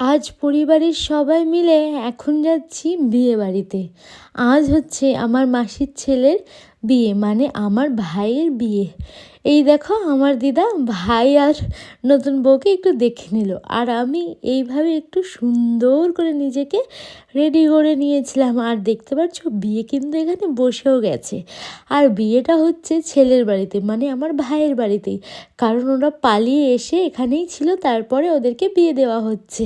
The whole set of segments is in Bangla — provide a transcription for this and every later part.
আজ পরিবারের সবাই মিলে এখন যাচ্ছি বিয়ে বাড়িতে আজ হচ্ছে আমার মাসির ছেলের বিয়ে মানে আমার ভাইয়ের বিয়ে। এই দেখো আমার দিদা ভাই আর নতুন বউকে একটু দেখে নিল। আর আমি এইভাবে একটু সুন্দর করে নিজেকে রেডি করে নিয়েছিলাম। আর দেখতে পাচ্ছ, বিয়ে কিন্তু এখানে বসেও গেছে। আর বিয়েটা হচ্ছে ছেলের বাড়িতে মানে আমার ভাইয়ের বাড়িতেই। কারণ ওরা পালিয়ে এসে এখানেই ছিল, তারপরে ওদেরকে বিয়ে দেওয়া হচ্ছে।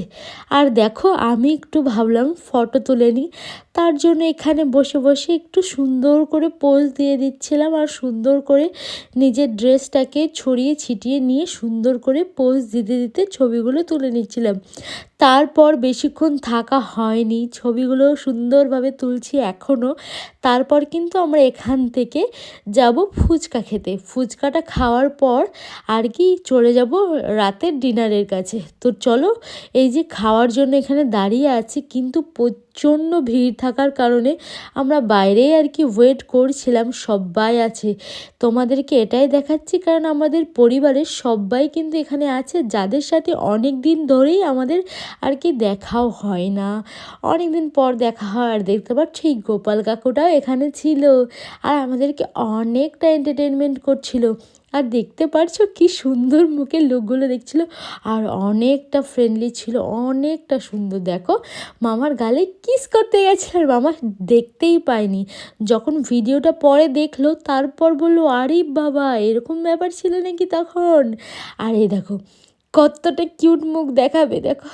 আর দেখো, আমি একটু ভাবলাম ফটো তুলে নিই। তার জন্য এখানে বসে বসে একটু সুন্দর করে পোজ দিয়ে দিচ্ছিলাম। আর সুন্দর করে নিজের ড্রেসটাকে ছড়িয়ে ছিটিয়ে নিয়ে সুন্দর করে পোজ দিতে দিতে ছবিগুলো তুলে নিচ্ছিলাম। তারপর বেশিক্ষণ থাকা হয়নি। ছবিগুলো সুন্দরভাবে তুলছি এখনও তারপর কিন্তু আমরা এখান থেকে যাব ফুচকা খেতে। ফুচকাটা খাওয়ার পর আর কি চলে যাব রাতের ডিনারের কাছে। তো চলো, এই যে খাওয়ার জন্য এখানে দাঁড়িয়ে আছি, কিন্তু প্রচণ্ড ভিড় থাকার কারণে আমরা বাইরেই আর কি ওয়েট করছিলাম সবাই আছে। তোমাদেরকে এটাই দেখাচ্ছি, কারণ আমাদের পরিবারের সবাই কিন্তু এখানে আছে, যাদের সাথে অনেক দিন ধরেই আমাদের আর কি দেখাও হয় না। অনেক দিন পর দেখা হয় আর দেখতে পাচ্ছ এই গোপাল কাকুটাও এখানে ছিল। আর আমাদেরকে অনেকটা এন্টারটেনমেন্ট করছিল। আর দেখতে পারছ কি সুন্দর মুখের লোকগুলো দেখছিল। আর অনেকটা ফ্রেন্ডলি ছিল, অনেকটা সুন্দর। দেখো, মামার গালে কিস করতে গেছিল আর মামা দেখতেই পায়নি। যখন ভিডিওটা পরে দেখল, তারপর বলল, আরে বাবা, এরকম ব্যাপার ছিল নাকি তখন? আর এই দেখো কতটা কিউট মুখ দেখাবে, দেখো।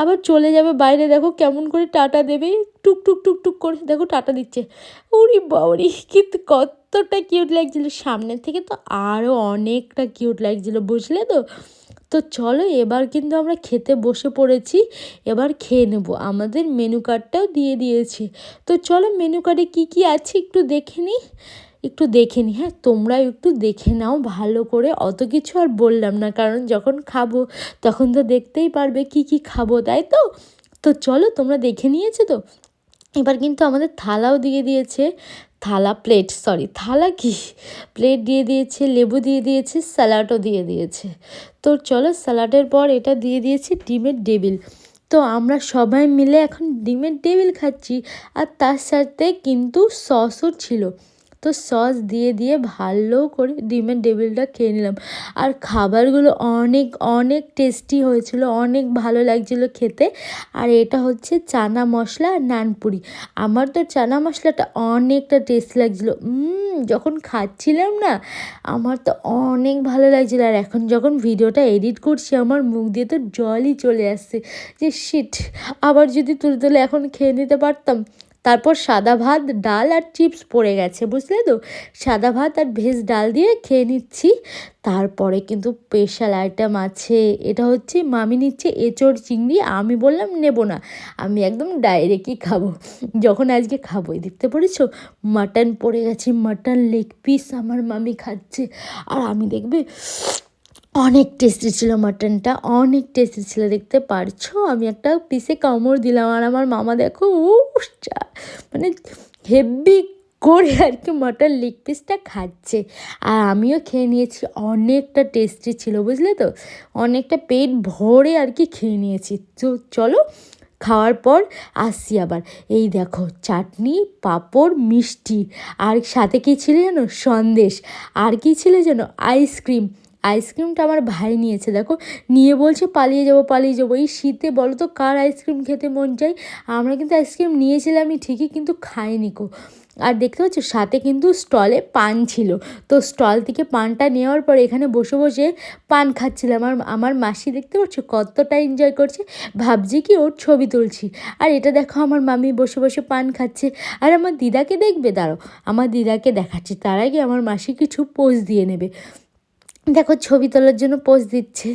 আবার চলে যাবে বাইরে, দেখো কেমন করে টাটা দেবে। টুক টুক টুক টুক করে, দেখো টাটা দিচ্ছে। উরি বাবরি, কিন্তু কতটা কিউট লাগছিল। সামনের থেকে তো আরও অনেকটা কিউট লাগছিল, বুঝলে তো? তো চলো, এবার কিন্তু আমরা খেতে বসে পড়েছি। এবার খেয়ে নেব। আমাদের মেনু কার্ডটাও দিয়ে দিয়েছি। তো চলো মেনু কার্ডে কী কী আছে একটু দেখে নিই। একটু দেখে নিই হ্যাঁ তোমরা একটু দেখে নাও, ভালো করে। অত কিছু আর বললাম না, কারণ যখন খাব, তখন তো দেখতেই পারবে কি কি খাব, তাই তো? তো চলো, তোমরা দেখে নিয়েছো তো? এবার কিন্তু আমাদের থালাও দিয়ে দিয়েছে, থালা প্লেট সরি থালা কি? প্লেট দিয়ে দিয়েছে, লেবু দিয়ে দিয়েছে, স্যালাডও দিয়ে দিয়েছে। তো চলো, স্যালাডের পর এটা দিয়ে দিয়েছে ডিমের ডেবিল তো আমরা সবাই মিলে এখন ডিমের টেবিল খাচ্ছি, আর তার সাথে কিন্তু সসও ছিল। তো সস দিয়ে দিয়ে ভালো করে ডিমের ডেবিলটা খেয়ে নিলাম। আর খাবারগুলো অনেক অনেক টেস্টি হয়েছিল, অনেক ভালো লাগছিল খেতে। আর এটা হচ্ছে চানা মশলা আর নানপুরি আমার তো চানা মশলাটা অনেকটা টেস্ট লাগছিল। যখন খাচ্ছিলাম না, আমার তো অনেক ভালো লাগছিল। আর এখন যখন ভিডিওটা এডিট করছি, আমার মুখ দিয়ে তো জলই চলে আসছে। যে শিট আবার যদি তুলে তুলে এখন খেয়ে নিতে পারতাম। তারপর সাদা ভাত, ডাল আর চিপস পড়ে গেছে, বুঝলে তো? সাদা ভাত আর ভেজ ডাল দিয়ে খেয়ে নিচ্ছি। তারপরে কিন্তু স্পেশাল আইটেম আছে, এটা হচ্ছে মামি নিচ্ছে এঁচড় চিংড়ি, আমি বললাম নেব না, আমি একদম ডাইরেক্টই খাব। যখন আজকে খাবোই দেখতে পড়েছো মাটন পড়ে গেছে মাটন লেগ পিস আমার মামি খাচ্ছে। আর আমি দেখবে অনেক টেস্টি ছিল মাটনটা অনেক টেস্টি ছিল, দেখতে পারছ? আমি একটা পিসে কামড় দিলাম আর আমার মামা দেখো ও মানে হেভি করে আর কি মাটন লেগ পিসটা খাচ্ছে। আর আমিও খেয়ে নিয়েছি, অনেকটা টেস্টি ছিল, বুঝলে তো? অনেকটা পেট ভরে আর কি খেয়ে নিয়েছি। তো চলো, খাওয়ার পর আসছি আবার। এই দেখো, চাটনি, পাঁপড়, মিষ্টি। আর সাথে কী ছিল যেন সন্দেশ। আর কী ছিল যেন আইসক্রিম আইসক্রিমটা আমার ভাই নিয়েছে, দেখো। নিয়ে বলছে, পালিয়ে যাব পালিয়ে যাব। এই শীতে বলো তো, কার আইসক্রিম খেতে মন চাই আমরা কিন্তু আইসক্রিম নিয়েছিলামই ঠিকই, কিন্তু খাইনি কো। আর দেখতে পাচ্ছ, সাথে কিন্তু স্টলে পান ছিল। তো স্টল থেকে পানটা নেওয়ার পর এখানে বসে বসে পান খাচ্ছিলাম। আর আমার মাসি দেখতে পাচ্ছ, কতটা এনজয় করছে। ভাবছি কি, ওর ছবি তুলছি। আর এটা দেখো, আমার মামি বসে বসে পান খাচ্ছে। আর আমার দিদাকে দেখবে দাঁড়ো আমার দিদাকে দেখাচ্ছি। তার আগে আমার মাসি কিছু পোজ দিয়ে নেবে। দেখো, ছবি তোলার জন্য পোজ দিচ্ছে।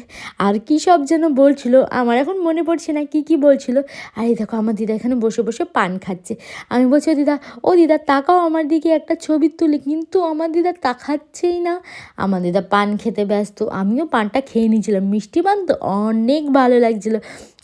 আর কি সব যেন বলছিল, আমার এখন মনে পড়ছে না কি কি বলছিল। আর এই দেখো, আমার দিদা এখানে বসে বসে পান খাচ্ছে। আমি বলছি দিদা, ও দিদা, তাকাও আমার দিকে, একটা ছবি তুলি। কিন্তু আমার দিদা তাকাচ্ছেই না। আমার দিদা পান খেতে ব্যস্ত, আমিও পানটা খেয়ে নিয়েছিলাম। মিষ্টি পান তো অনেক ভালো লাগছিল।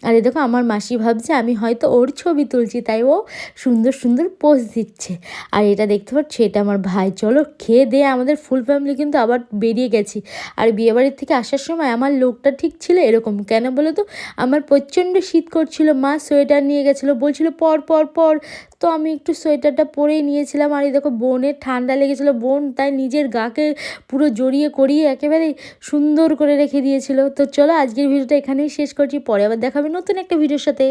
আর এ দেখো আমার মাসি ভাবছে আমি হয়তো ওর ছবি তুলছি, তাই ও সুন্দর সুন্দর পোজ দিচ্ছে। আর এটা দেখতে পাচ্ছি, এটা আমার ভাই। চলো খেয়ে দিয়ে আমাদের ফুল ফ্যামিলি কিন্তু আবার বেরিয়ে গেছি। আর বিয়েবাড়ির থেকে আসার সময় আমার লোকটা ঠিক ছিল এরকম। কেন বলো তো? আমার প্রচণ্ড শীত করছিল, মা সোয়েটার নিয়ে গেছিল, বলছিল পর পর পর। তো আমি একটু সোয়েটারটা পরেই নিয়েছিলাম। আর এই দেখো, বোনের ঠান্ডা লেগেছিলো। বোন তাই নিজের গাকে পুরো জড়িয়ে করিয়ে একেবারেই সুন্দর করে রেখে দিয়েছিল। তো চলো, আজকের ভিডিওটা এখানেই শেষ করছি। পরে আবার দেখাবে নতুন একটা ভিডিওর সাথে।